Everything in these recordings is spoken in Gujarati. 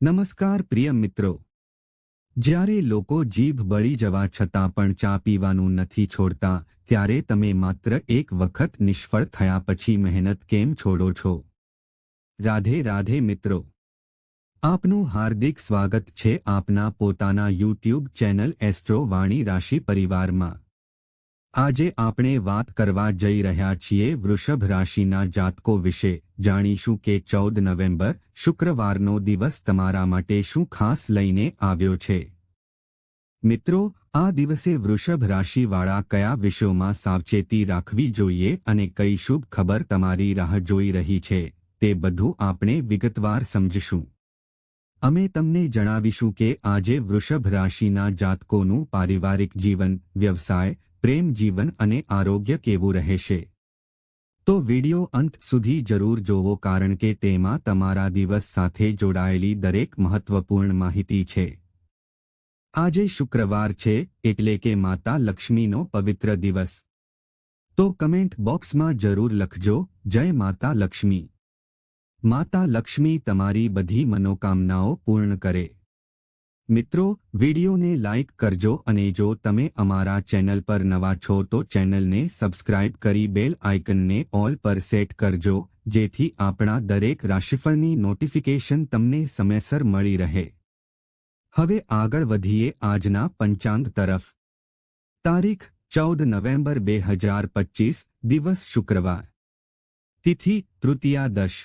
નમસ્કાર પ્રિય મિત્રો. જ્યારે લોકો જીભ બળી જવા છતાં પણ ચા પીવાનું નથી છોડતા, ત્યારે તમે માત્ર એક વખત નિષ્ફળ થયા પછી મહેનત કેમ છોડો છો? રાધે રાધે મિત્રો. આપનું હાર્દિક સ્વાગત છે આપના પોતાના યુટ્યુબ ચેનલ એસ્ટ્રો વાણી રાશિ પરિવારમાં. આજે આપણે વાત કરવા જઈ રહ્યા છીએ વૃષભ રાશિના જાતકો વિશે. જાણીશું કે ચૌદ નવેમ્બર શુક્રવારનો દિવસ તમારા માટે શું ખાસ લઈને આવ્યો છે. મિત્રો, આ દિવસે વૃષભ રાશિવાળા કયા વિષયોમાં સાવચેતી રાખવી જોઈએ અને કઈ શુભ ખબર તમારી રાહ જોઈ રહી છે, તે બધું આપણે વિગતવાર સમજીશું. અમે તમને જણાવીશું કે આજે વૃષભ રાશિના જાતકોનું પારિવારિક જીવન, વ્યવસાય પ્રેમ જીવન અને આરોગ્ય કેવું રહેશે? તો વિડિયો અંત સુધી જરૂર જોવો કારણ કે તેમાં તમારા દિવસ સાથે જોડાયેલી દરેક મહત્વપૂર્ણ માહિતી છે. આજે શુક્રવાર છે, એટલે કે માતા લક્ષ્મીનો પવિત્ર દિવસ. તો કમેન્ટ બોક્સમાં જરૂર લખજો, જય માતા લક્ષ્મી. માતા લક્ષ્મી તમારી બધી મનોકામનાઓ પૂર્ણ કરે. મિત્રો, વિડિયોને લાઇક કરજો અને જો તમે અમારા ચેનલ પર નવા છો તો ચેનલને સબસ્ક્રાઇબ કરી બેલ આઇકનને ઓલ પર સેટ કરજો, જેથી આપણા દરેક રાશિફળની નોટિફિકેશન તમને સમયસર મળી રહે. હવે આગળ વધીએ આજના પંચાંગ તરફ. તારીખ, ચૌદ નવેમ્બર બે હજાર પચીસ, દિવસ શુક્રવાર. તિથિ, તૃતીયાદશ.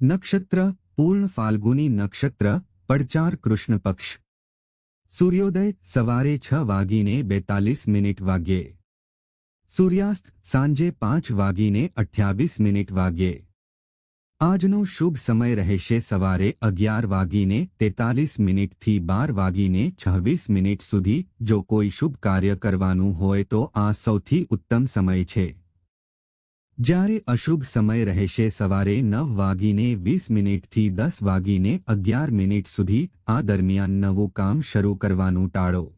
નક્ષત્ર, પૂર્ણ ફાલ્ગુની નક્ષત્ર પડચાર કૃષ્ણ પક્ષ. સૂર્યોદય સવારે છ વાગીને બેતાલીસ મિનિટ વાગ્યે. સૂર્યાસ્ત સાંજે પાંચ વાગીને અઠ્યાવીસ મિનિટ વાગ્યે. આજનો શુભ સમય રહેશે સવારે અગિયાર વાગીને તેતાલીસ મિનિટથી બાર વાગીને છવ્વીસ મિનિટ સુધી જો કોઈ શુભ કાર્ય કરવાનું હોય તો આ સૌથી ઉત્તમ સમય છે. જ્યારે અશુભ સમય રહેશે સવારે નવ વાગીને વીસ મિનિટથી દસ વાગીને અગિયાર મિનિટ સુધી આ દરમિયાન નવું કામ શરૂ કરવાનું ટાળો.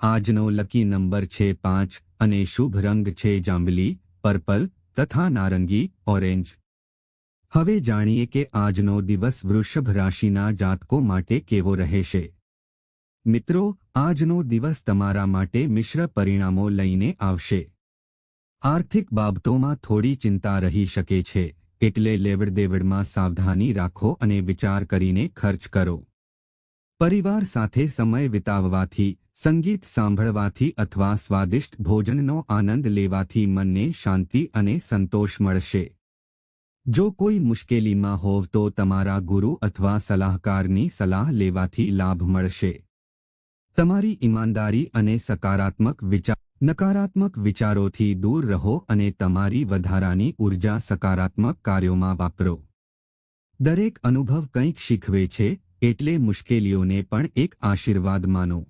આજનો લકી નંબર છે પાંચ અને શુભ રંગ છે જાંબલી, પર્પલ તથા નારંગી, ઓરેન્જ. હવે જાણીએ કે આજનો દિવસ વૃષભ રાશિના જાતકો માટે કેવો રહેશે. મિત્રો, આજનો દિવસ તમારા માટે મિશ્ર પરિણામો લઈને આવશે. આર્થિક બાબતોમાં થોડી ચિંતા રહી શકે છે. એટલે લેવડદેવડમાં સાવધાની રાખો અને વિચાર કરીને ખર્ચ કરો. પરિવાર સાથે સમય વિતાવવાથી, સંગીત સાંભળવાથી અથવા સ્વાદિષ્ટ ભોજનનો આનંદ લેવાથી મનને શાંતિ અને સંતોષ મળશે. જો કોઈ મુશ્કેલીમાં હોવ તો તમારા ગુરુ અથવા સલાહકારની સલાહ લેવાથી લાભ મળશે. તમારી ઈમાનદારી અને સકારાત્મક વિચાર નકારાત્મક વિચારોથી દૂર રહો અને તમારી વધારાની ઊર્જા સકારાત્મક કાર્યોમાં વાપરો. દરેક અનુભવ કંઈક શીખવે છે, એટલે મુશ્કેલીઓને પણ એક આશીર્વાદ માનો.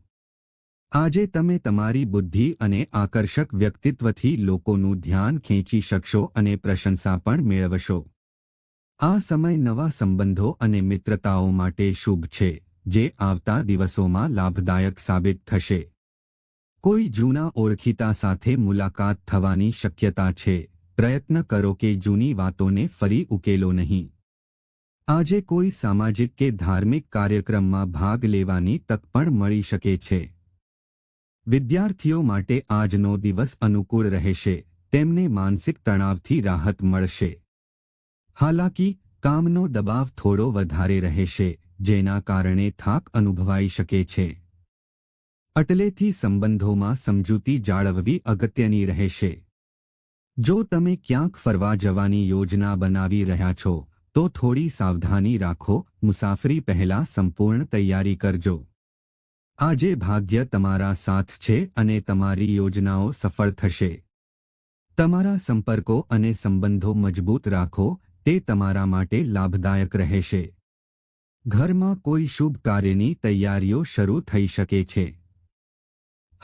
આજે તમે તમારી બુદ્ધિ અને આકર્ષક વ્યક્તિત્વથી લોકોનું ધ્યાન ખેંચી શકશો અને પ્રશંસા પણ મેળવશો. આ સમય નવા સંબંધો અને મિત્રતાઓ માટે શુભ છે, જે આવતા દિવસોમાં લાભદાયક સાબિત થશે. કોઈ જૂના ઓળખીતા સાથે મુલાકાત થવાની શક્યતા છે. પ્રયત્ન કરો કે જૂની વાતોને ફરી ઉકેલો નહીં. આજે કોઈ સામાજિક કે ધાર્મિક કાર્યક્રમમાં ભાગ લેવાની તક પણ મળી શકે છે. વિદ્યાર્થીઓ માટે આજનો દિવસ અનુકૂળ રહેશે. તેમને માનસિક તણાવથી રાહત મળશે. હાલાકી, કામનો દબાવ થોડો વધારે રહેશે, જેના કારણે થાક અનુભવાઈ શકે છે. અટલેથી સંબંધોમાં સમજૂતી જાળવવી અગત્યની રહેશે. જો તમે ક્યાંક ફરવા જવાની યોજના બનાવી રહ્યા છો, તો થોડી સાવધાની રાખો, મુસાફરી પહેલા સંપૂર્ણ તૈયારી કરજો. આજે ભાગ્ય તમારા સાથ છે અને તમારી યોજનાઓ સફળ થશે. તમારા સંપર્કો અને સંબંધો મજબૂત રાખો, તે તમારા માટે લાભદાયક રહેશે. ઘરમાં કોઈ શુભ કાર્યની તૈયારીઓ શરૂ થઈ શકે છે.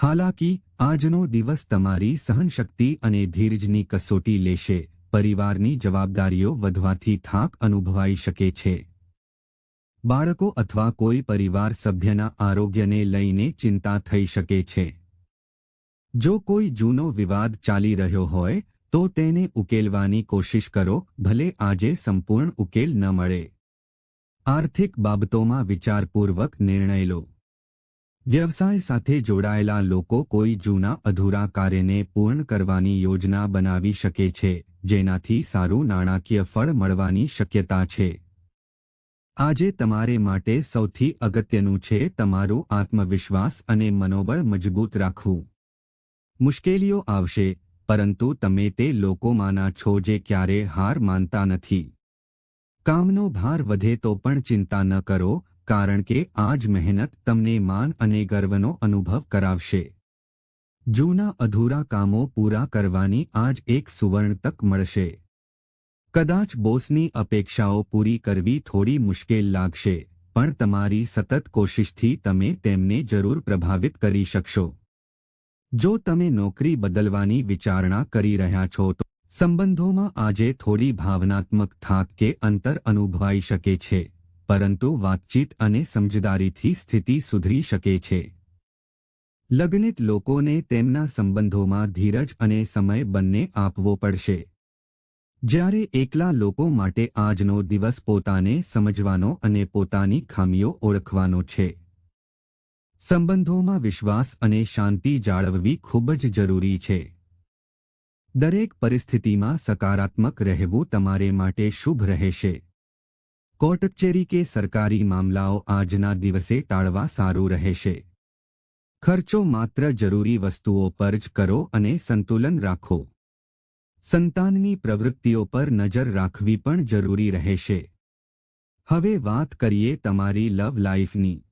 હાલાકી, આજનો દિવસ તમારી સહનશક્તિ અને ધીરજની કસોટી લેશે, પરિવારની જવાબદારીઓ વધવાથી થાક અનુભવાઈ શકે છે. બાળકો અથવા કોઈ પરિવાર સભ્યના આરોગ્યને લઈને ચિંતા થઈ શકે છે. જો કોઈ જૂનો વિવાદ ચાલી રહ્યો હોય, તો તેને ઉકેલવાની કોશિશ કરો, ભલે આજે સંપૂર્ણ ઉકેલ ન મળે. આર્થિક બાબતોમાં વિચારપૂર્વક નિર્ણય લો. વ્યવસાય સાથે જોડાયેલા લોકો કોઈ જૂના અધૂરા કાર્યને પૂર્ણ કરવાની યોજના બનાવી શકે છે, જેનાથી સારું નાણાકીય ફળ મળવાની શક્યતા છે. આજે તમારે માટે સૌથી અગત્યનું છે તમારું આત્મવિશ્વાસ અને મનોબળ મજબૂત રાખવું. મુશ્કેલીઓ આવશે, પરંતુ તમે તે લોકોમાંના છો જે ક્યારે હાર માનતા નથી. કામનો ભાર વધે તો પણ ચિંતા ન કરો કારણ કે આ જ મહેનત તમને માન અને ગર્વનો અનુભવ કરાવશે. જૂના અધૂરા કામો પૂરા કરવાની આજ એક સુવર્ણ તક મળશે. કદાચ બોસની અપેક્ષાઓ પૂરી કરવી થોડી મુશ્કેલ લાગશે, પણ તમારી સતત કોશિશથી તમે તેમને જરૂર પ્રભાવિત કરી શકશો. જો તમે નોકરી બદલવાની વિચારણા કરી રહ્યા છો તો સંબંધોમાં આજે થોડી ભાવનાત્મક થાક કે અંતર અનુભવાઈ શકે છે. પરંતુ વાતચીત અને સમજદારીથી સ્થિતિ સુધરી શકે છે. લગ્નિત લોકોને તેમના સંબંધોમાં ધીરજ અને સમય બંને આપવો પડશે. જ્યારે એકલા લોકો માટે આજનો દિવસ પોતાને સમજવાનો અને પોતાની ખામીઓ ઓળખવાનો છે. સંબંધોમાં વિશ્વાસ અને શાંતિ જાળવવી ખૂબ જ જરૂરી છે. દરેક પરિસ્થિતિમાં સકારાત્મક રહેવું તમારે માટે શુભ રહેશે. કોર્ટ કચેરી કે સરકારી મામલાઓ આજના દિવસે ટાળવા સારું રહેશે. ખર્ચો માત્ર જરૂરી વસ્તુઓ પર જ કરો અને સંતુલન રાખો. સંતાનની પ્રવૃત્તિઓ પર નજર રાખવી પણ જરૂરી રહેશે. હવે વાત કરીએ તમારી લવ લાઈફની.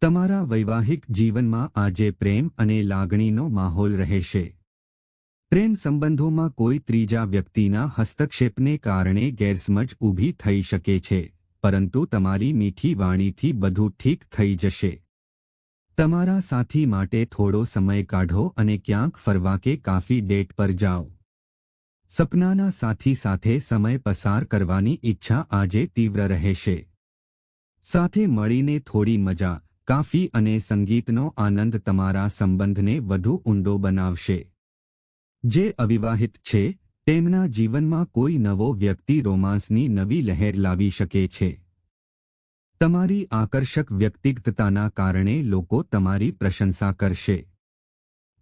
તમારા વૈવાહિક જીવનમાં આજે પ્રેમ અને લાગણીનો માહોલ રહેશે. પ્રેમ સંબંધોમાં કોઈ ત્રીજા વ્યક્તિના હસ્તક્ષેપને કારણે ગેરસમજ ઊભી થઈ શકે છે, પરંતુ તમારી મીઠી વાણીથી બધું ઠીક થઈ જશે. તમારા સાથી માટે થોડો સમય કાઢો અને ક્યાંક ફરવા કે કાફી ડેટ પર જાઓ. સપનાના સાથી સાથે સમય પસાર કરવાની ઈચ્છા આજે તીવ્ર રહેશે. સાથે મળીને થોડી મજા, કાફી અને સંગીતનો આનંદ તમારા સંબંધને વધુ ઊંડો બનાવશે. જે અવિવાહિત છે, તેમના જીવનમાં કોઈ નવો વ્યક્તિ રોમાન્સની નવી લહેર લાવી શકે છે. તમારી આકર્ષક વ્યક્તિગતતાના કારણે લોકો તમારી પ્રશંસા કરશે.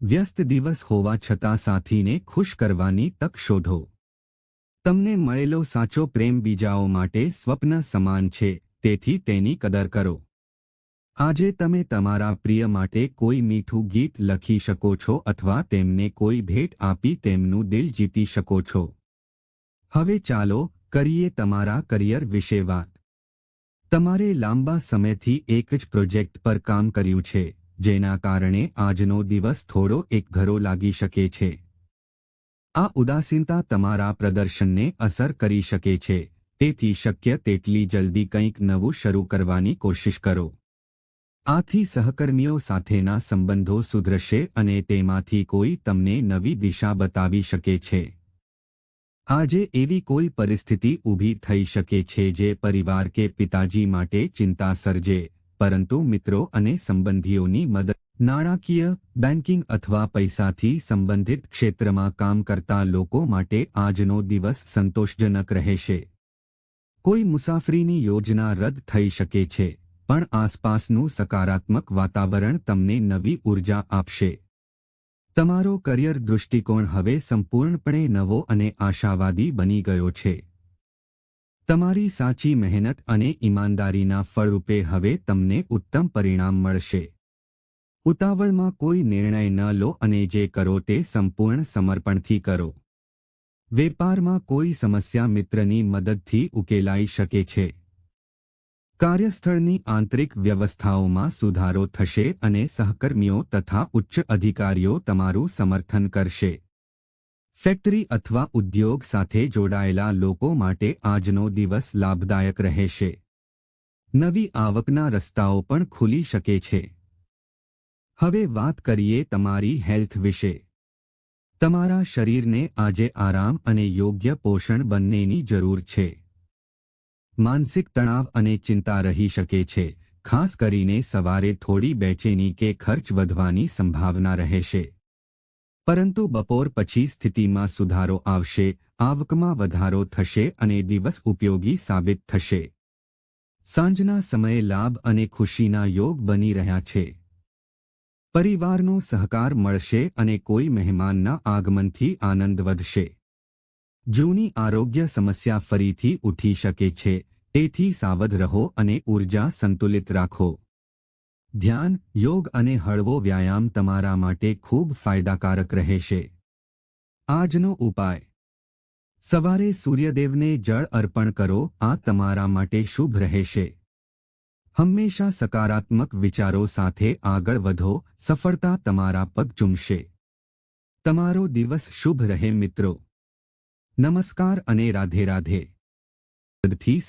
વ્યસ્ત દિવસ હોવા છતાં સાથીને ખુશ કરવાની તક શોધો. તમને મળેલો સાચો પ્રેમ બીજાઓ માટે સ્વપ્ન સમાન છે, તેથી તેની કદર કરો. આજે તમે તમારા પ્રિય માટે કોઈ મીઠું ગીત લખી શકો છો અથવા તેમને કોઈ ભેટ આપી તેમનું દિલ જીતી શકો છો. હવે ચાલો કરીએ તમારા કરિયર વિશે વાત. તમારે લાંબા સમયથી એક જ પ્રોજેક્ટ પર કામ કર્યું છે, જેના કારણે આજનો દિવસ થોડો એકઘરો લાગી શકે છે. આ ઉદાસીનતા તમારા પ્રદર્શનને અસર કરી શકે છે, તેથી શક્ય તેટલી જલ્દી કંઈક નવું શરૂ કરવાની કોશિશ કરો. આથી સહકર્મીઓ સાથેના સંબંધો સુધરશે અને તેમાંથી કોઈ તમને નવી દિશા બતાવી શકે છે. આજે એવી કોઈ પરિસ્થિતિ ઊભી થઈ શકે છે જે પરિવાર કે પિતાજી માટે ચિંતા સર્જે, પરંતુ મિત્રો અને સંબંધીઓની મદદ, નાણાકીય, બેન્કિંગ અથવા પૈસાથી સંબંધિત ક્ષેત્રમાં કામ કરતા લોકો માટે આજનો દિવસ સંતોષજનક રહેશે. કોઈ મુસાફરીની યોજના રદ થઈ શકે છે. પણ આસપાસનું સકારાત્મક વાતાવરણ તમને નવી ઊર્જા આપશે. તમારો કરિયર દૃષ્ટિકોણ હવે સંપૂર્ણપણે નવો અને આશાવાદી બની ગયો છે. તમારી સાચી મહેનત અને ઈમાનદારીના ફળરૂપે હવે તમને ઉત્તમ પરિણામ મળશે. ઉતાવળમાં કોઈ નિર્ણય ન લો અને જે કરો તે સંપૂર્ણ સમર્પણથી કરો. વેપારમાં કોઈ સમસ્યા મિત્રની મદદથી ઉકેલાઈ શકે છે. કાર્યસ્થળની આંતરિક વ્યવસ્થાઓમાં સુધારો થશે અને સહકર્મીઓ તથા ઉચ્ચ અધિકારીઓ તમારું સમર્થન કરશે. ફેક્ટરી અથવા ઉદ્યોગ સાથે જોડાયેલા લોકો માટે આજનો દિવસ લાભદાયક રહેશે. નવી આવકના રસ્તાઓ પણ ખુલી શકે છે. હવે વાત કરીએ તમારી હેલ્થ વિશે. તમારા શરીરને આજે આરામ અને યોગ્ય પોષણ બંનેની જરૂર છે. માનસિક તણાવ અને ચિંતા રહી શકે છે. ખાસ કરીને સવારે થોડી બેચેની કે ખર્ચ વધવાની સંભાવના રહેશે. પરંતુ બપોર પછી સ્થિતિમાં સુધારો આવશે, આવકમાં વધારો થશે અને દિવસ ઉપયોગી સાબિત થશે. સાંજના સમયે લાભ અને ખુશીના યોગ બની રહ્યા છે. પરિવારનો સહકાર મળશે અને કોઈ મહેમાનના આગમનથી આનંદ વધશે. જૂની આરોગ્ય સમસ્યા ફરીથી ઉઠી શકે છે. તેથી સાવધ રહો અને ઊર્જા સંતુલિત રાખો. ધ્યાન, યોગ અને હળવો વ્યાયામ તમારા માટે ખૂબ ફાયદાકારક રહેશે. આજનો ઉપાય. સવારે સૂર્યદેવને જળ અર્પણ કરો, આ તમારા માટે શુભ રહેશે. હંમેશા સકારાત્મક વિચારો સાથે આગળ વધો, સફળતા તમારા પગ ચૂમશે. તમારો દિવસ શુભ રહે મિત્રો. નમસ્કાર અને રાધે રાધે. થી